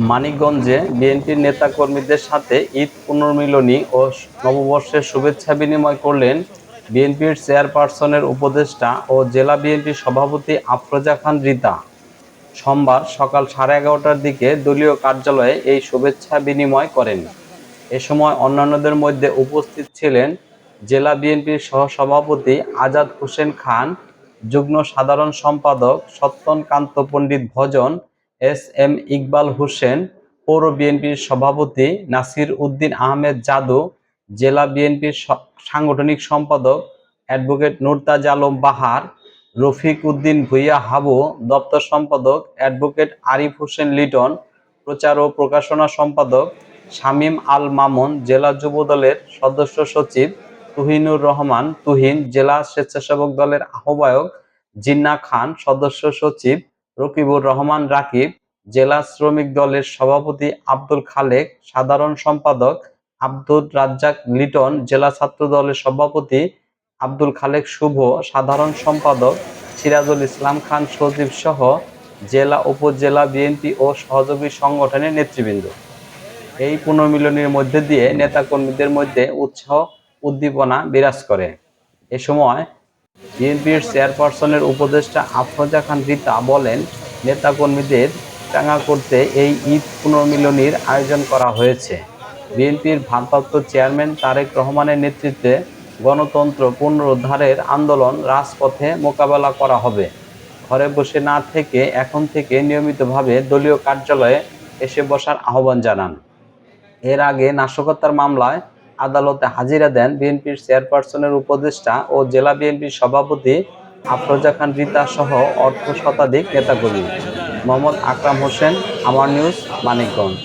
মানিকগঞ্জে বিএনপির নেতাকর্মীদের সাথে ঈদ পুনর্মিলনী ও নববর্ষের শুভেচ্ছা বিনিময় করলেন বিএনপির চেয়ারপারসনের উপদেষ্টা ও জেলা বিএনপির সভাপতি আফরোজা খান রিতা। সোমবার সকাল সাড়ে এগারোটার দিকে দলীয় কার্যালয়ে এই শুভেচ্ছা বিনিময় করেন। এ সময় অন্যান্যদের মধ্যে উপস্থিত ছিলেন জেলা বিএনপির সহসভাপতি আজাদ হোসেন খান, যুগ্ম সাধারণ সম্পাদক সত্যনকান্ত পণ্ডিত ভজন এস এম ইকবাল হোসেন, পৌর বিএনপির সভাপতি নাসির উদ্দিন আহমেদ জাদু, জেলা বিএনপির সাংগঠনিক সম্পাদক অ্যাডভোকেট নুরতাজ আলম বাহার, রফিক উদ্দিন ভুইয়া হাবু, দপ্তর সম্পাদক অ্যাডভোকেট আরিফ হোসেন লিটন, প্রচার ও প্রকাশনা সম্পাদক শামীম আল মামুন, জেলা যুব দলের সদস্য সচিব তুহিনুর রহমান, তুহিন জেলা স্বেচ্ছাসেবক দলের আহ্বায়ক জিন্না খান, সদস্য সচিব রকিবুর রহমান রাকিব, জেলা শ্রমিক দলের সভাপতি আব্দুল খালেক, সাধারণ সম্পাদক আব্দুল রাজ্জাক লিটন, জেলা ছাত্র দলের সভাপতি আব্দুল খালেক শুভ, সাধারণ সম্পাদক সিরাজুল ইসলাম খান সজীব সহ জেলা, উপজেলা বিএনপি ও সহযোগী সংগঠনের নেতৃবৃন্দ। এই পুনর্মিলনীর মধ্যে দিয়ে নেতাকর্মীদের মধ্যে উৎসাহ, উদ্দীপনা বিরাজ করে। এ সময় বিএনপির চেয়ারপারসনের উপদেষ্টা আফরোজা খান রীতা বলেন, নেতাকর্মীদের চাঙ্গা করতে এই ঈদ পুনর্মিলনীর আয়োজন করা হয়েছে। বিএনপির ভারপ্রাপ্ত চেয়ারম্যান তারেক রহমানের নেতৃত্বে গণতন্ত্র পুনরুদ্ধারের আন্দোলন রাজপথে মোকাবেলা করা হবে। ঘরে বসে না থেকে এখন থেকে নিয়মিতভাবে দলীয় কার্যালয়ে এসে বসার আহ্বান জানান। এর আগে নাশকতার মামলায় আদালতে হাজিরা দেন বিএনপির চেয়ারপারসনের উপদেষ্টা ও জেলা বিএনপির সভাপতি আফরোজা খান রীতা সহ অর্ধ শতাধিক নেতাকর্মী। মোহাম্মদ আকরাম হোসেন, আমার নিউজ, মানিকগঞ্জ।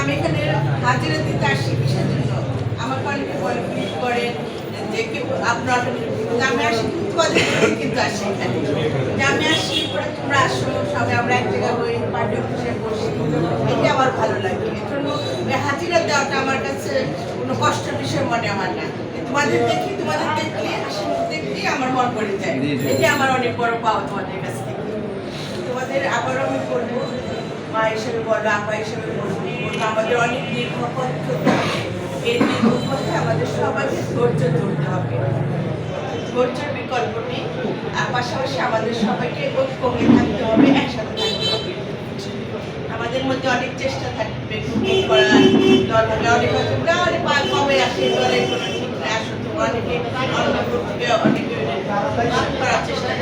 আমি এখানে হাজিরা দিতে আসি কিসের জন্য আমাকে অনেকে বলে ফিট করেন যে আপনার আমি আসি কিন্তু কিন্তু আসি এখানে। যে আমি আসি পরে তোমরা আসো সবাই আমরা এক জায়গায় হই পার্টি অফিসে বসি। এটা আমার ভালো লাগে। এর জন্য হাজিরা দেওয়াটা আমার কাছে কোনো কষ্টের বিষয় মনে আমার না। তোমাদের দেখি তোমাদের দেখলে হাসি দেখলেই আমার মন পড়ে যায়। এটা আমার অনেক বড় পাওয়া তোমাদের কাছ থেকে। তোমাদের আবারও আমি বলব মা হিসেবে বলো আপা হিসেবে বলব বলব আমাদের অনেক দীর্ঘ পথ এই দীর্ঘ আমাদের সবাইকে ধৈর্য ধরতে হবে। ধৈর্যের বিকল্প পাশাপাশি আমাদের সবাইকে ঐক্য থাকতে হবে একসাথে থাকতে হবে। আমাদের মধ্যে অনেক চেষ্টা থাকবে গ্রুপিং করার হলে অনেক হয়তো "না, আরে পা- কবে আসে দলে কোনো ঠিক নেই আসো তো অনেকে অন্য থেকে অনেকে করার চেষ্টা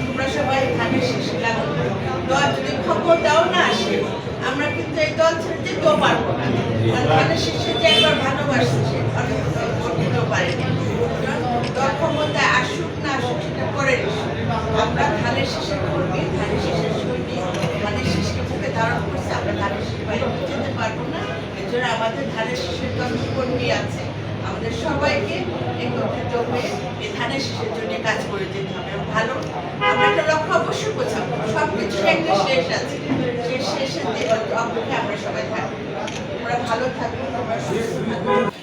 তোমরা সবাই ধানের শেষে। লাগানো দল যদি খবর দাও না দল ছেড়ে যেতেও পারব না। ধানের শেষে যে একবার ভালোবাসছে সে পরের আমরা ধানের শেষের কর্মী ধানের শেষের সৈনিক ধানের শেষকে বুকে ধারণ করছে, আমরা ধানের শেষের বাইরে যেতে পারব না। এর জন্য আমাদের ধানের শেষের কর্মী আছে। আমাদের সবাইকে একত্রিত হয়ে শেষের জন্য কাজ করে যেতে হবে। ভালো, আমরা একটা লক্ষ্য অবশ্যই বোঝাবো সব কিছুর একটা শেষ আছে। সেই শেষের দিকে অপেক্ষা আমরা সবাই থাকব। আমরা ভালো থাকব আমরা সুস্থ থাকো।